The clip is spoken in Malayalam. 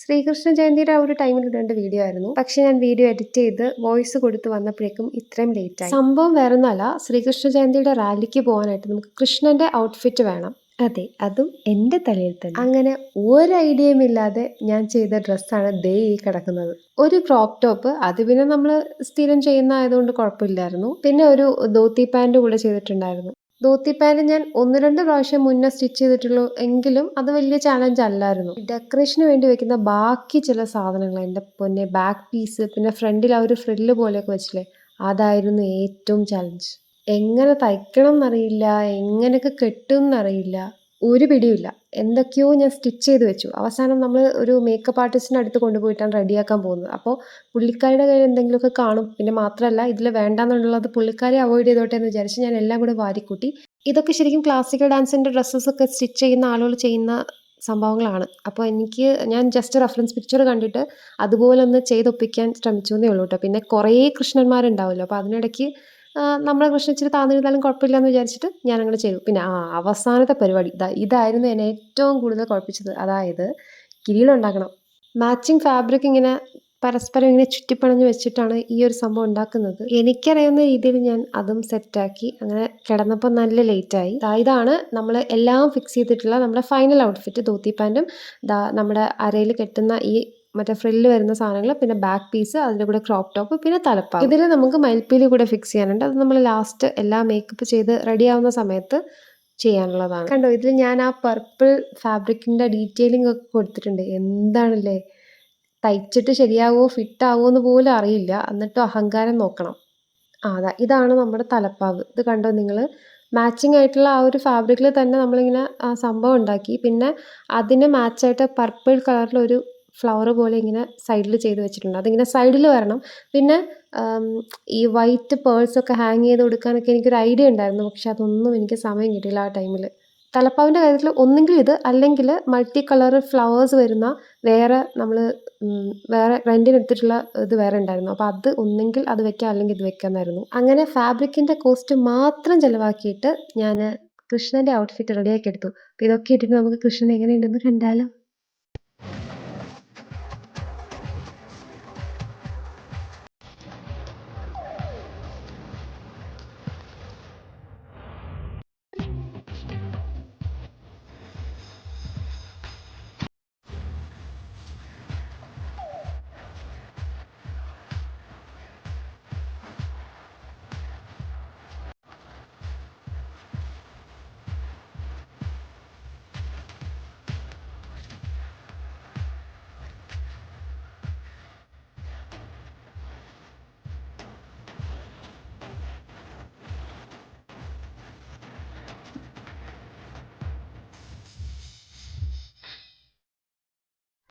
ശ്രീകൃഷ്ണ ജയന്തിയുടെ ആ ഒരു ടൈമിൽ ഇടേണ്ട വീഡിയോ ആയിരുന്നു. പക്ഷെ ഞാൻ വീഡിയോ എഡിറ്റ് ചെയ്ത് വോയിസ് കൊടുത്ത് വന്നപ്പോഴേക്കും ഇത്രയും ലേറ്റ് ആയി. സംഭവം വേറൊന്നല്ല ശ്രീകൃഷ്ണ ജയന്തിയുടെ റാലിക്ക് പോകാനായിട്ട് നമുക്ക് കൃഷ്ണന്റെ ഔട്ട്ഫിറ്റ് വേണം. അതെ അതും എന്റെ തലയിൽ തന്നെ. അങ്ങനെ ഒരു ഐഡിയയും ഇല്ലാതെ ഞാൻ ചെയ്ത ഡ്രസ്സാണ് ദേ ഈ കിടക്കുന്നത്. ഒരു ക്രോപ്പ് ടോപ്പ് അത് പിന്നെ നമ്മൾ സ്ഥിരം ചെയ്യുന്ന ആയതുകൊണ്ട് കുഴപ്പമില്ലായിരുന്നു. പിന്നെ ഒരു ധോത്തി പാന്റ് കൂടെ ചെയ്തിട്ടുണ്ടായിരുന്നു. ധോത്തി പാന്റ് ഞാൻ ഒന്ന് രണ്ട് പ്രാവശ്യം മുന്നേ സ്റ്റിച്ച് ചെയ്തിട്ടുള്ളൂ. എങ്കിലും അത് വലിയ ചാലഞ്ച് അല്ലായിരുന്നു. ഡെക്കറേഷന് വേണ്ടി വെക്കുന്ന ബാക്കി ചില സാധനങ്ങൾ എന്റെ പൊന്നെ ബാക്ക് പീസ് പിന്നെ ഫ്രണ്ടിൽ ആ ഒരു ഫ്രില്ല് പോലെയൊക്കെ വെച്ചില്ലേ അതായിരുന്നു ഏറ്റവും ചാലഞ്ച് എങ്ങനെ തയ്ക്കണം എന്നറിയില്ല എങ്ങനെയൊക്കെ കെട്ടും എന്നറിയില്ല. ഒരു പിടിയില്ല എന്തൊക്കെയോ ഞാൻ സ്റ്റിച്ച് ചെയ്ത് വെച്ചു. അവസാനം നമ്മൾ ഒരു മേക്കപ്പ് ആർട്ടിസ്റ്റിന്റെ അടുത്ത് കൊണ്ടുപോയിട്ടാണ് റെഡിയാക്കാൻ പോകുന്നത്. അപ്പോൾ പുള്ളിക്കാരുടെ കയ്യിൽ എന്തെങ്കിലുമൊക്കെ കാണും. പിന്നെ മാത്രമല്ല ഇതിൽ വേണ്ടാന്നുള്ളത് പുള്ളിക്കാരെ അവോയ്ഡ് ചെയ്തോട്ടെ എന്ന് വിചാരിച്ച് ഞാൻ എല്ലാം കൂടെ വാരിക്കൂട്ടി. ഇതൊക്കെ ശരിക്കും ക്ലാസിക്കൽ ഡാൻസിന്റെ ഡ്രസ്സസൊക്കെ സ്റ്റിച്ച് ചെയ്യുന്ന ആളുകൾ ചെയ്യുന്ന സംഭവങ്ങളാണ്. അപ്പോൾ എനിക്ക് ഞാൻ ജസ്റ്റ് റെഫറൻസ് പിക്ചർ കണ്ടിട്ട് അതുപോലെ ഒന്ന് ചെയ്തൊപ്പിക്കാൻ ശ്രമിച്ചു എന്നേ ഉള്ളൂ കേട്ടോ. പിന്നെ കുറേ കൃഷ്ണന്മാരുണ്ടാവുമല്ലോ. അപ്പോൾ അതിനിടയ്ക്ക് നമ്മളെ പ്രശ്നം ഇച്ചിരി താന്നിരുന്നാലും കുഴപ്പമില്ല എന്ന് വിചാരിച്ചിട്ട് ഞാൻ അങ്ങനെ ചെയ്തു. പിന്നെ ആ അവസാനത്തെ പരിപാടി ഇതാ ഇതായിരുന്നു എന്നെ ഏറ്റവും കൂടുതൽ കുഴപ്പിച്ചത്. അതായത് കിരീടം ഉണ്ടാക്കണം. മാച്ചിങ് ഫാബ്രിക് ഇങ്ങനെ പരസ്പരം ഇങ്ങനെ ചുറ്റിപ്പണഞ്ഞ് വെച്ചിട്ടാണ് ഈ ഒരു സംഭവം ഉണ്ടാക്കുന്നത്. എനിക്കറിയാവുന്ന രീതിയിൽ ഞാൻ അതും സെറ്റാക്കി അങ്ങനെ കിടന്നപ്പോൾ നല്ല ലേറ്റായി. ഇതാണ് നമ്മൾ എല്ലാം ഫിക്സ് ചെയ്തിട്ടുള്ള നമ്മുടെ ഫൈനൽ ഔട്ട്ഫിറ്റ് ധോത്തി പാന്റും നമ്മുടെ അരയിൽ കെട്ടുന്ന ഈ മറ്റേ ഫ്രില്ല് വരുന്ന സാധനങ്ങൾ പിന്നെ ബാക്ക് പീസ് അതിന്റെ കൂടെ ക്രോപ്പ് ടോപ്പ് പിന്നെ തലപ്പാവ്. ഇതിൽ നമുക്ക് മയിൽപ്പീലി കൂടെ ഫിക്സ് ചെയ്യാനുണ്ട്. അത് നമ്മൾ ലാസ്റ്റ് എല്ലാ മേക്കപ്പ് ചെയ്ത് റെഡി ആവുന്ന സമയത്ത് ചെയ്യാനുള്ളതാണ്. കണ്ടോ ഇതിൽ ഞാൻ ആ പർപ്പിൾ ഫാബ്രിക്കിന്റെ ഡീറ്റെയിലിംഗ് ഒക്കെ കൊടുത്തിട്ടുണ്ട്. എന്താണല്ലേ? തയ്ച്ചിട്ട് ശരിയാവോ ഫിറ്റ് ആവുമോ എന്ന് പോലും അറിയില്ല. എന്നിട്ടും അഹങ്കാരം നോക്കണം. ആ അതാ ഇതാണ് നമ്മുടെ തലപ്പാവ്. ഇത് കണ്ടോ നിങ്ങൾ മാച്ചിങ് ആയിട്ടുള്ള ആ ഒരു ഫാബ്രിക്കിൽ തന്നെ നമ്മളിങ്ങനെ ആ സംഭവം ഉണ്ടാക്കി. പിന്നെ അതിന് മാച്ചായിട്ട് പർപ്പിൾ കളറിലൊരു ഫ്ലവർ പോലെ ഇങ്ങനെ സൈഡിൽ ചെയ്ത് വെച്ചിട്ടുണ്ട്. അതിങ്ങനെ സൈഡിൽ വരണം. പിന്നെ ഈ വൈറ്റ് പേഴ്സൊക്കെ ഹാങ് ചെയ്ത് കൊടുക്കാനൊക്കെ എനിക്കൊരു ഐഡിയ ഉണ്ടായിരുന്നു. പക്ഷെ അതൊന്നും എനിക്ക് സമയം കിട്ടിയില്ല ആ ടൈമിൽ തലപ്പാവിന്റെ കാര്യത്തിൽ ഒന്നെങ്കിൽ ഇത് അല്ലെങ്കിൽ മൾട്ടി കളർ ഫ്ലവേഴ്സ് വരുന്ന വേറെ നമ്മൾ വേറെ റെന്റിനെടുത്തിട്ടുള്ള ഇത് വേറെ ഉണ്ടായിരുന്നു. അപ്പോൾ അത് ഒന്നെങ്കിൽ അത് വെക്കാം അല്ലെങ്കിൽ ഇത് വെക്കാമെന്നായിരുന്നു അങ്ങനെ ഫാബ്രിക്കിന്റെ കോസ്റ്റ് മാത്രം ചിലവാക്കിയിട്ട് ഞാൻ കൃഷ്ണന്റെ ഔട്ട്ഫിറ്റ് റെഡിയാക്കി എടുത്തു. അപ്പോൾ ഇതൊക്കെ ഇട്ടിട്ട് നമുക്ക് കൃഷ്ണൻ എങ്ങനെയുണ്ടെന്ന് കണ്ടാലോ?